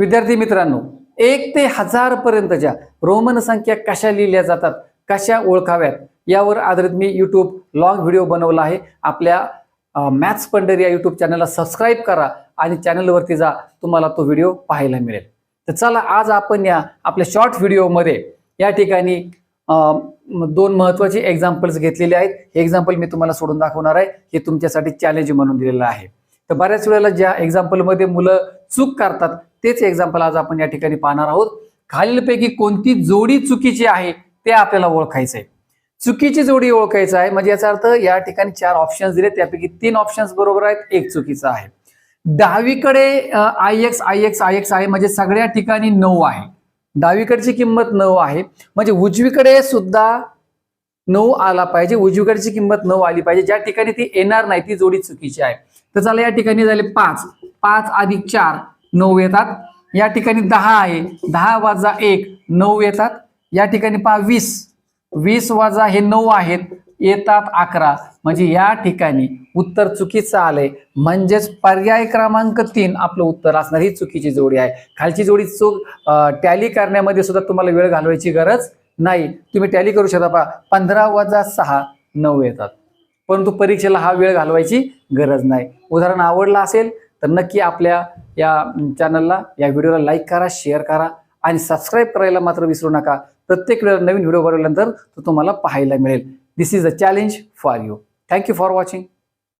विद्यार्थी मित्रांनो एक ते हजार पर्यंतच्या रोमन संख्या कशा लिहिल्या जातात कशा ओळखाव्यात यावर आधारित मी यूट्यूब लॉंग व्हिडिओ बनवला आहे. आपल्या मॅथ्स पंढरी या यूट्यूब चॅनलला सबस्क्राईब करा आणि चॅनलवरती जा तुम्हाला तो व्हिडिओ पाहायला मिळेल. तर चला आज आपण या आपल्या शॉर्ट व्हिडिओमध्ये या ठिकाणी दोन महत्त्वाचे एक्झाम्पल्स घेतलेले आहेत. हे एक्झाम्पल मी तुम्हाला सोडून दाखवणार आहे. हे तुमच्यासाठी चॅलेंज म्हणून दिलेलं आहे. तर बऱ्याच वेळेला ज्या एक्झाम्पलमध्ये मुलं चूक करतात. तेच एक्झाम्पल आज आपण या ठिकाणी पाहणार आहोत. खालीलपैकी कोणती जोडी चुकीची आहे ते आपल्याला ओळखायचं आहे. चुकीची जोडी ओळखायचं आहे म्हणजे याचा अर्थ या ठिकाणी चार ऑप्शन्स दिले त्यापैकी तीन ऑप्शन्स बरोबर आहेत एक चुकीचं आहे. डावीकडे I X I X I X आहे म्हणजे सगळ्या ठिकाणी नऊ आहे. डावीकडची किंमत नऊ आहे. म्हणजे उजवीकडे सुद्धा नऊ आला पाहिजे उजवीकडची किंमत नऊ आली पाहिजे. ज्या ठिकाणी ती येणार नाही ती जोडी चुकीची आहे. तर चला या ठिकाणी झाले पाच. पाच अधिक चार नऊ येतात. या ठिकाणी दहा आहे. दहा वाजा एक नऊ येतात. या ठिकाणी पहा वीस. वीस वाजा हे नऊ आहेत. येतात अकरा. म्हणजे या ठिकाणी उत्तर चुकीचं आलंय. म्हणजेच पर्याय क्रमांक तीन आपलं उत्तर असणार. ही चुकीची जोडी आहे. खालची जोडी चूक टॅली करण्यामध्ये सुद्धा तुम्हाला वेळ घालवायची गरज नाही. तुम्ही टॅली करू शकता. पहा पंधरा वजा सहा नऊ येतात. परंतु परीक्षेला हा वेळ घालवायची गरज नाही. उदाहरण आवडलं असेल तर नक्की आपल्या या चॅनलला या व्हिडिओला लाईक करा शेअर करा आणि सबस्क्राईब करायला मात्र विसरू नका. प्रत्येक वेळेला नवीन व्हिडिओ बनवल्यानंतर तो तुम्हाला पाहायला मिळेल. This is a challenge for you thank you for watching